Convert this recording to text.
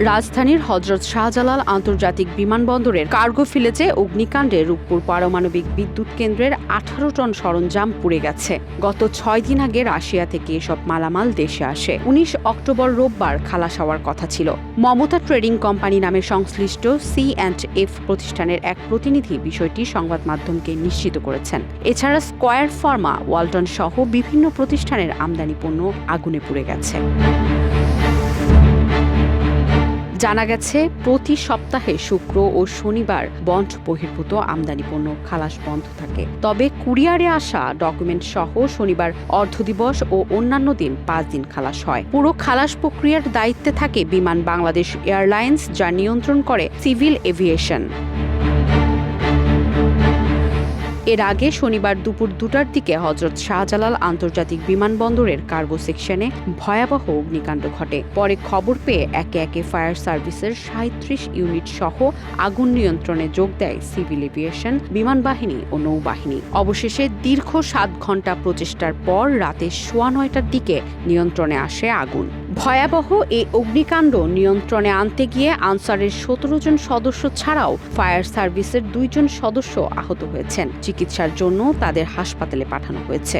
রাজধানীর হজরত শাহজালাল আন্তর্জাতিক বিমানবন্দরের কার্গো ফিলেজে অগ্নিকাণ্ডে রূপপুর পারমাণবিক বিদ্যুৎ কেন্দ্রের আঠারো টন সরঞ্জাম পুড়ে গেছে। গত ছয় দিন আগে রাশিয়া থেকে এসব মালামাল দেশে আসে। উনিশ অক্টোবর রোববার খালাস হওয়ার কথা ছিল। মমতা ট্রেডিং কোম্পানি নামে সংশ্লিষ্ট সি অ্যান্ড এফ প্রতিষ্ঠানের এক প্রতিনিধি বিষয়টি সংবাদ মাধ্যমকে নিশ্চিত করেছেন। এছাড়া স্কয়ার ফার্মা, ওয়ালটন সহ বিভিন্ন প্রতিষ্ঠানের আমদানি পণ্য আগুনে পুড়ে গেছে। জানা গেছে, প্রতি সপ্তাহে শুক্র ও শনিবার বন্ড বহির্ভূত আমদানি পণ্য খালাস বন্ধ থাকে। তবে কুরিয়ারে আসা ডকুমেন্ট সহ শনিবার অর্ধ দিবস ও অন্যান্য দিন পাঁচ দিন খালাস হয়। পুরো খালাস প্রক্রিয়ার দায়িত্বে থাকে বিমান বাংলাদেশ এয়ারলাইন্স, যা নিয়ন্ত্রণ করে সিভিল এভিয়েশন। এর আগে শনিবার দুপুর দুটার দিকে হজরত শাহজালাল আন্তর্জাতিক বিমানবন্দরের কার্গো সেকশনে ভয়াবহ অগ্নিকাণ্ড ঘটে। পরে খবর পেয়ে একে একে ফায়ার সার্ভিসের সাঁত্রিশ ইউনিট সহ আগুন নিয়ন্ত্রণে যোগ দেয় সিভিল এভিয়েশন বিমান বাহিনী ও নৌবাহিনী। অবশেষে দীর্ঘ সাত ঘণ্টা প্রচেষ্টার পর রাতে সোয়া নয়টার দিকে নিয়ন্ত্রণে আসে আগুন। ভয়াবহ এই অগ্নিকাণ্ড নিয়ন্ত্রণে আনতে গিয়ে আনসারের সতেরো জন সদস্য ছাড়াও ফায়ার সার্ভিসের দুইজন সদস্য আহত হয়েছেন। চিকিৎসার জন্য তাদের হাসপাতালে পাঠানো হয়েছে।